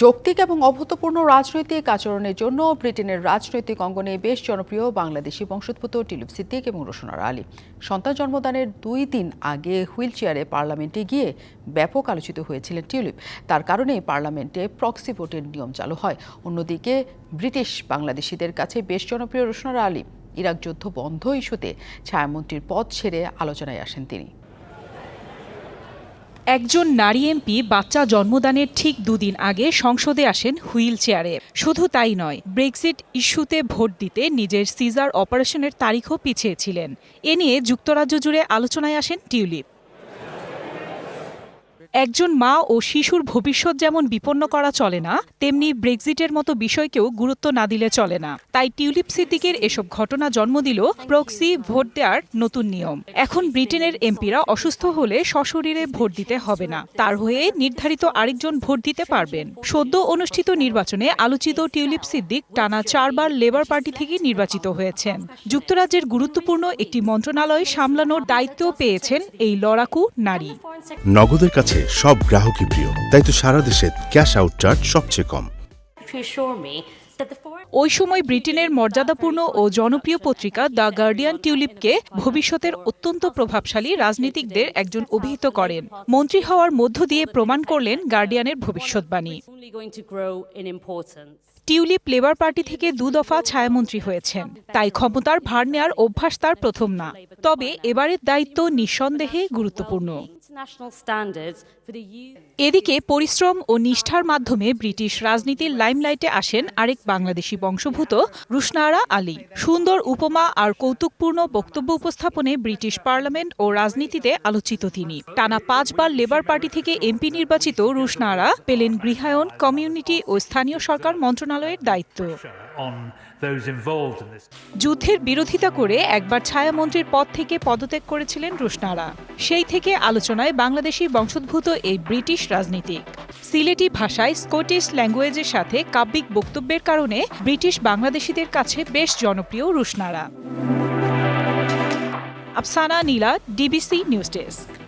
যৌক্তিক এবং অভূতপূর্ণ রাজনৈতিক আচরণের জন্য ব্রিটেনের রাজনৈতিক অঙ্গনে বেশ জনপ্রিয় বাংলাদেশি বংশোদ্ভূত টিলিপ সিদ্দিক এবং রোশনার আলী। সন্তান জন্মদানের দুই দিন আগে হুইল চেয়ারে পার্লামেন্টে গিয়ে ব্যাপক আলোচিত হয়েছিলেন টিউলিপ তার কারণেই পার্লামেন্টে প্রক্সি ভোটের নিয়ম চালু হয়। অন্যদিকে ব্রিটিশ বাংলাদেশিদের কাছে বেশ জনপ্রিয় রোশনার আলী। ইরাক যুদ্ধ বন্ধ ইস্যুতে ছায়ামন্ত্রীর পদ ছেড়ে আলোচনায় আসেন তিনি। একজন নারী এমপি বাচ্চা জন্মদানের ঠিক দুদিন আগে সংসদে আসেন হুইল চেয়ারে। শুধু তাই নয়, ব্রেক্সিট ইস্যুতে ভোট দিতে নিজের সিজার অপারেশনের তারিখও পিছিয়েছিলেন এ নিয়ে যুক্তরাজ্য জুড়ে আলোচনায় আসেন টিউলিপ। একজন মা ও শিশুর ভবিষ্যৎ যেমন বিপন্ন করা চলে না, তেমনি ব্রেক্সিটের মতো বিষয়কেও গুরুত্ব না দিলে চলে না। তাই টিউলিপ সিদ্দিকের এসব ঘটনা জন্ম দিল প্রক্সি ভোট দেওয়ার নতুন নিয়ম। এখন ব্রিটেনের এমপিরা অসুস্থ হলে সশরীরে ভোট দিতে হবে না। তার হয়ে নির্ধারিত আরেকজন ভোট দিতে পারবেন। সদ্য অনুষ্ঠিত নির্বাচনে আলোচিত টিউলিপ সিদ্দিক টানা চারবার লেবার পার্টি থেকে নির্বাচিত হয়েছেন। যুক্তরাজ্যের গুরুত্বপূর্ণ একটি মন্ত্রণালয় সামলানোর দায়িত্ব পেয়েছেন এই লড়াকু নারী। নগদের কাছে সব গ্রাহকই প্রিয়। তাই তো সারা দেশে ক্যাশ আউট চার্জ সবচেয়ে কম। ওই সময় ব্রিটেনের মর্যাদাপূর্ণ ও জনপ্রিয় পত্রিকা দ্য গার্ডিয়ান টিউলিপকে ভবিষ্যতের অত্যন্ত প্রভাবশালী রাজনীতিকদের একজন অভিহিত করেন। মন্ত্রী হওয়ার মধ্য দিয়ে প্রমাণ করলেন গার্ডিয়ানের ভবিষ্যৎবাণী. টিউলিপ লেবার পার্টি থেকে দু দফা ছায়ামন্ত্রী হয়েছেন। তাই ক্ষমতার ভার নেয়ার অভ্যাস তার প্রথম না। তবে এবারের দায়িত্ব নিঃসন্দেহে গুরুত্বপূর্ণ। এদিকে পরিশ্রম ও নিষ্ঠার মাধ্যমে ব্রিটিশ রাজনীতির লাইমলাইটে আসেন আরেক বাংলাদেশি বংশভূত রুশনারা আলী। সুন্দর উপমা আর কৌতুকপূর্ণ বক্তব্য উপস্থাপনে ব্রিটিশ পার্লামেন্ট ও রাজনীতিতে আলোচিত তিনি। টানা পাঁচবার লেবার পার্টি থেকে এমপি নির্বাচিত রুশনারা পেলেন গৃহায়ন কমিউনিটি ও স্থানীয় সরকার মন্ত্রণালয়ের দায়িত্ব. যুদ্ধের বিরোধিতা করে একবার ছায়ামন্ত্রীর পদ থেকে পদত্যাগ করেছিলেন রুশনারা। সেই থেকে আলোচনায় বাংলাদেশি বংশোদ্ভূত এই ব্রিটিশ রাজনীতিক। সিলেটি ভাষায় স্কটিশ ল্যাঙ্গুয়েজের সাথে কাব্যিক বক্তব্যের কারণে ব্রিটিশ বাংলাদেশিদের কাছে বেশ জনপ্রিয় Rushnara. Afsana Nila, DBC news desk.